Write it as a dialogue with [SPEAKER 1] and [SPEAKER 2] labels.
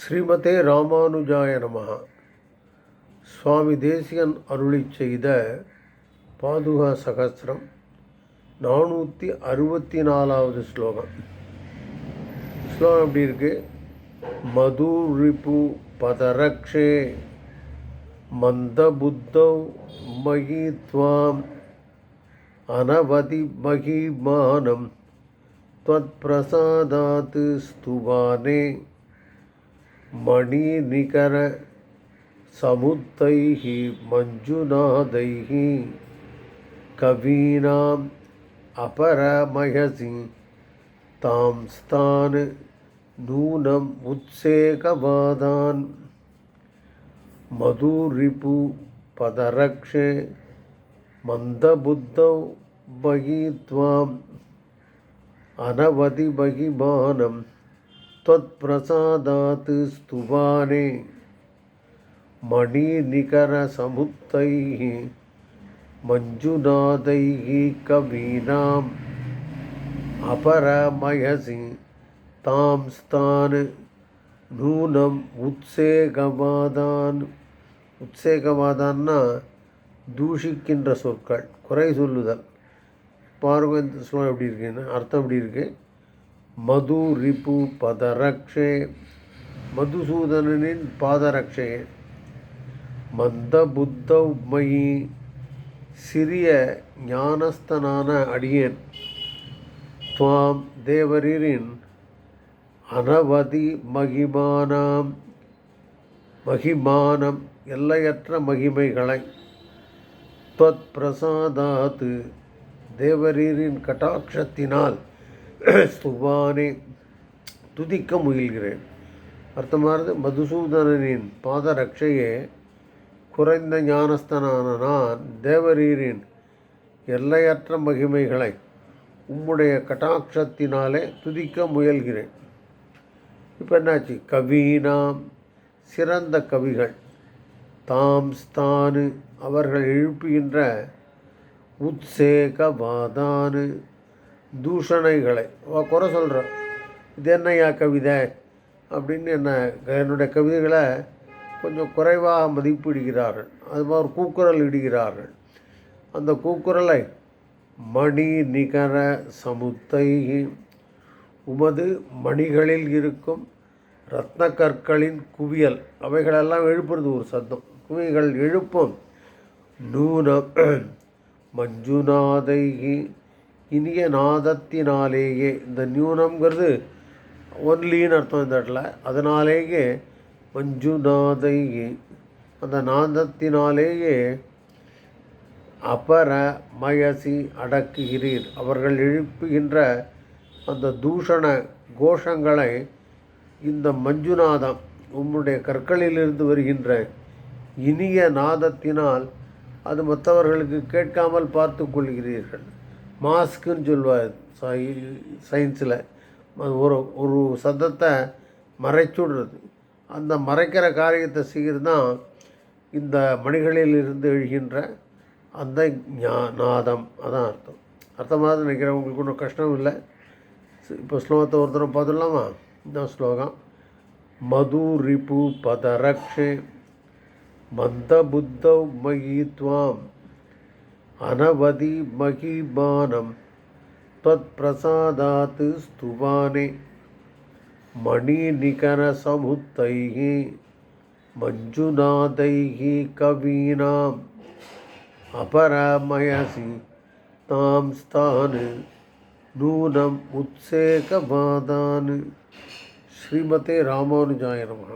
[SPEAKER 1] ஸ்ரீமதே ராமானுஜாய நமஹ சுவாமி தேசிகன் அருளி செய்த பாதுகா சகசிரம் நானூற்றி அறுபத்தி நாலாவது ஸ்லோகம் ஸ்லோகம் எப்படி இருக்கு மதுரிபு பதரக்ஷே மந்தபுத்தௌ மகி துவாம் அனவதி மகிமானம் त्वत्प्रसादात् स्तुवाने मणिनिकरसमुत्तैः मञ्जुनादैः कवीनाम् अपरमयसि तां स्तान् नूनम् उत्सेकवादान् मधुरिपु पदरक्षे मन्दबुद्धौ मयि त्वाम् अनवधि महिमानं त्वत्प्रसादात् स्तुवाने मणिनिकरसमुत्तैः मञ्जुनादैः कवीनाम् अपरमयसि तां स्तान् நூனம் உத்சேகவாதான் உத்சேகவாதான்னா தூஷிக்கின்ற சொற்கள் குறை சொல்லுதல் பாருங்க இந்த ஸ்லோகம் எப்படி இருக்குன்னு அர்த்தம் எப்படி இருக்கு மது ரிபு பதரக்ஷே. மதுசூதனனின் பாதரக்ஷே. மந்த புத்த மயி சிறிய ஞானஸ்தனான அடியேன். துவாம் தேவரீரின் அனவதி மகிமானாம் மகிமானம் எல்லையற்ற மகிமைகளை. தொத் பிரசாதாத்து தேவரீரின் கட்டாட்சத்தினால் ஸ்துவானே துதிக்க முயல்கிறேன். அர்த்தமானது மதுசூதனனின் பாத ரட்சையே குறைந்த ஞானஸ்தனான நான் தேவரீரின் எல்லையற்ற மகிமைகளை உம்முடைய கட்டாட்சத்தினாலே துதிக்க முயல்கிறேன். இப்போ என்னாச்சு? கவீனாம் சிறந்த கவிகள். தாம் ஸ்தானு அவர்கள் எழுப்புகின்ற உத்சேகவாதானு தூஷணைகளை. குறை சொல்கிறேன் இது என்னையா கவிதை? அப்படின்னு என்ன என்னுடைய கவிதைகளை கொஞ்சம் குறைவாக மதிப்பிடுகிறார்கள். அது மாதிரி கூக்குரல் இடுகிறார்கள். அந்த கூக்குரலை மணி நிகர சமுத்தை உமது மணிகளில் இருக்கும் ரத்ன கற்களின் குவியல். அவைகளெல்லாம் எழுப்புறது ஒரு சத்தம். குவிகள் எழுப்பும் நூனம் மஞ்சுநாதைகி இனிய நாதத்தினாலேயே. இந்த நியூனம்ங்கிறது ஒன்லின்னு அர்த்தம் இந்த இடத்துல. அதனாலேயே மஞ்சுநாதையே. அந்த நாதத்தினாலேயே அபர மயசி அடக்குகிறீர். அவர்கள் எழுப்புகின்ற அந்த தூஷண கோஷங்களை இந்த மஞ்சுநாதம் உம்முடைய கற்களிலிருந்து வருகின்ற இனிய நாதத்தினால் அது மற்றவர்களுக்கு கேட்காமல் பார்த்து கொள்கிறீர்கள். மாஸ்க்குன்னு சொல்லுவார் சயின்ஸில். அது ஒரு ஒரு சத்தத்தை மறைச்சுடுறது அந்த மறைக்கிற காரியத்தை செய்கிறதான் இந்த மணிகளில் இருந்து எழுகின்ற அந்த ஞா நாதம். அதான் அர்த்தம். அர்த்தமாக நினைக்கிறேன். உங்களுக்கு ஒன்றும் கஷ்டம் இல்லை. இப்போ ஸ்லோகத்தை ஒருத்தரம் பார்த்துடலாமா? இந்த ஸ்லோகம். மது ரிபு பதரக்ஷே. மந்த புத்தௌ மயி துவாம் अनवधि महीमानं त्वत्प्रसादात् स्तुवाने। मणिनिकरसमुत्तैः मञ्जुनादैः कवीनाम् अपरामयसि तां स्थान् नूनम् उत्सेकवादान् श्रीमते रामानुजाय नमः।